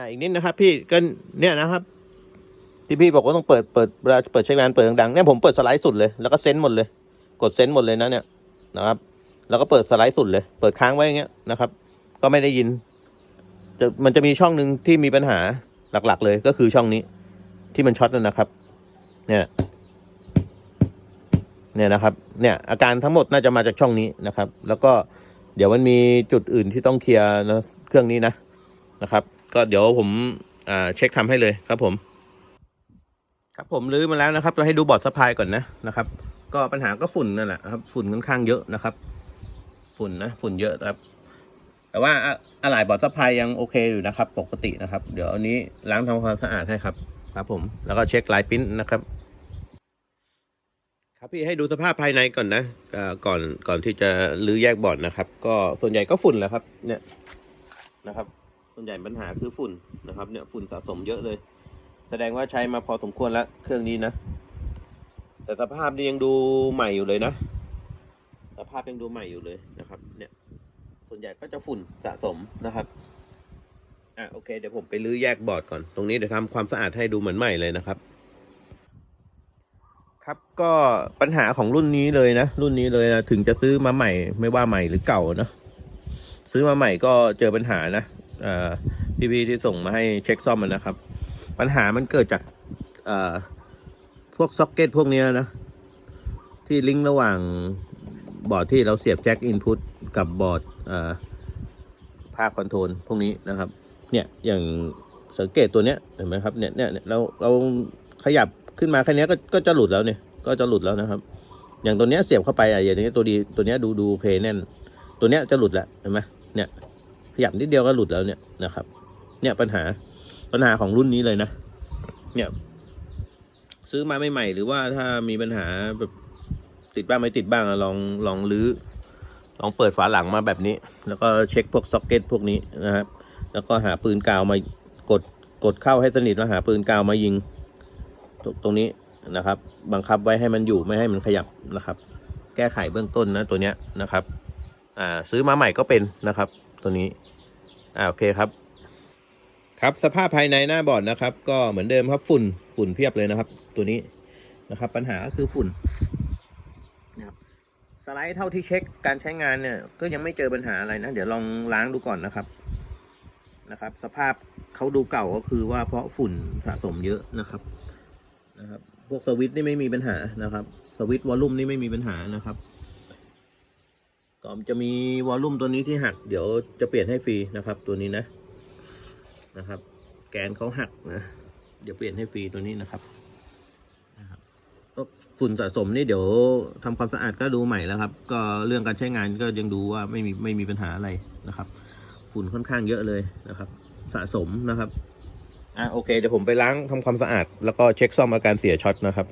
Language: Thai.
อ่าอีกนิดนะครับ พี่ก็เนี่ยนะครับ ที่พี่บอกว่าต้องเปิดเปิดเวลาเปิดใช้งานเปิดดังๆเนี่ยผมเปิดสไลด์สุดเลยแล้วก็เซนส์หมดเลย กดเซนส์หมดเลยนะเนี่ยนะครับ แล้วก็เปิดสไลด์สุดเลย เปิดค้างไว้อย่างเงี้ยนะครับ ก็ไม่ได้ยินจะมันจะมีช่องหนึ่งที่มีปัญหาหลักๆ เลยก็คือช่องนี้ที่มันช็อตนั่นนะครับ เนี่ยเนี่ยนะครับ เนี่ยอาการทั้งหมดน่าจะมาจากช่องนี้นะครับ แล้วก็เดี๋ยวมันมีจุดอื่นที่ต้องเคลียร์นะเครื่องนี้นะนะครับ ก็เดี๋ยวผมอ่าเช็คทำให้เลยครับผม ครับผมรื้อมาแล้วนะครับจะให้ดูบอร์ดสะพายก่อนนะนะครับ ก็ปัญหาก็ฝุ่นนั่นแหละครับ ฝุ่นค่อนข้างเยอะนะครับ ฝุ่นนะฝุ่นเยอะครับ แต่ว่าอะไหล่บอร์ดสะพายยังโอเคอยู่นะครับ ปกตินะครับ เดี๋ยวอันนี้ล้างทำความสะอาดให้ครับ ครับผมแล้วก็เช็คลายปิ้นนะครับ ครับพี่ให้ดูสภาพภายในก่อนนะก็ก่อนก่อนที่จะรื้อแยกบอร์ดนะครับ ก็ส่วนใหญ่ก็ฝุ่นแหละครับ เนี่ยนะครับ ส่วนใหญ่ปัญหาคือฝุ่นนะครับเนี่ยฝุ่นสะสมเยอะเลย แสดงว่าใช้มาพอสมควรแล้วเครื่องนี้นะ แต่สภาพนี่ยังดูใหม่อยู่เลยนะ สภาพยังดูใหม่อยู่เลยนะครับ เนี่ย ส่วนใหญ่ก็จะฝุ่นสะสมนะครับอะโอเคเดี๋ยวผมไปรื้อแยกบอร์ดก่อนตรงนี้เดี๋ยวทำความสะอาดให้ดูเหมือนใหม่เลยนะครับครับก็ปัญหาของรุ่นนี้เลยนะ รุ่นนี้เลยนะถึงจะซื้อมาใหม่ ไม่ว่าใหม่หรือเก่านะซื้อมาใหม่ก็เจอปัญหานะ พี่ๆที่ส่งมาให้เช็คซ่อมมันนะครับ ปัญหามันเกิดจากพวกซ็อกเก็ตพวกนี้นะ ที่ลิงก์ระหว่างบอร์ดที่เราเสียบแจ็คอินพุตกับบอร์ดภาคคอนโทรลพวกนี้นะครับ เนี่ยอย่างสังเกตตัวเนี้ยเห็นไหมครับเนี่ยเนี่ยเราเราขยับขึ้นมาแค่นี้ก็ก็จะหลุดแล้วเนี่ย ก็จะหลุดแล้วนะครับ อย่างตัวเนี้ยเสียบเข้าไปอะอย่างนี้ตัวดีตัวเนี้ยดูดูโอเคแน่น ตัวเนี้ยจะหลุดแล้วเห็นไหมเนี่ย ขยับนิดเดียวก็หลุดแล้วเนี่ยนะครับ เนี่ยปัญหาปัญหาของรุ่นนี้เลยนะ เนี่ย ซื้อมาใหม่ๆหรือว่าถ้ามีปัญหาแบบติดบ้างไม่ติดบ้างลองลองรื้อลองเปิดฝาหลังมาแบบนี้ แล้วก็เช็คพวกซ็อกเก็ตพวกนี้นะครับ แล้วก็หาปืนกาวมากดกดเข้าให้สนิทแล้วหาปืนกาวมายิงตรงตรงนี้นะครับ บังคับไว้ให้มันอยู่ไม่ให้มันขยับนะครับ แก้ไขเบื้องต้นนะตัวเนี้ยนะครับ อ่าซื้อมาใหม่ก็เป็นนะครับ ตัวนี้ อ่าโอเคครับ ครับสภาพภายในหน้าบอร์ดนะครับ ก็เหมือนเดิมครับฝุ่นฝุ่นเพียบเลยนะครับ ตัวนี้นะครับ ปัญหาก็คือฝุ่นนะครับสไลด์เท่าที่เช็คการใช้งานเนี่ย ก็ยังไม่เจอปัญหาอะไรนะ เดี๋ยวลองล้างดูก่อนนะครับนะครับ สภาพเขาดูเก่าก็คือว่าเพราะฝุ่นสะสมเยอะนะครับนะครับ พวกสวิตช์นี่ไม่มีปัญหานะครับ สวิตช์วอลลุ่มนี่ไม่มีปัญหานะครับ จะมีวอลลุ่มตัวนี้ที่หัก เดี๋ยวจะเปลี่ยนให้ฟรีนะครับ ตัวนี้นะนะครับ แกนเขาหักนะเดี๋ยวเปลี่ยนให้ฟรีตัวนี้นะครับนะครับก็ฝุ่นสะสมนี่เดี๋ยวทำความสะอาดก็ดูใหม่แล้วครับ ก็เรื่องการใช้งานก็ยังดูว่าไม่มีไม่มีปัญหาอะไรนะครับ ฝุ่นค่อนข้างเยอะเลยนะครับ สะสมนะครับอะโอเคเดี๋ยวผมไปล้างทำความสะอาด แล้วก็เช็คซ่อมอาการเสียช็อตนะครับ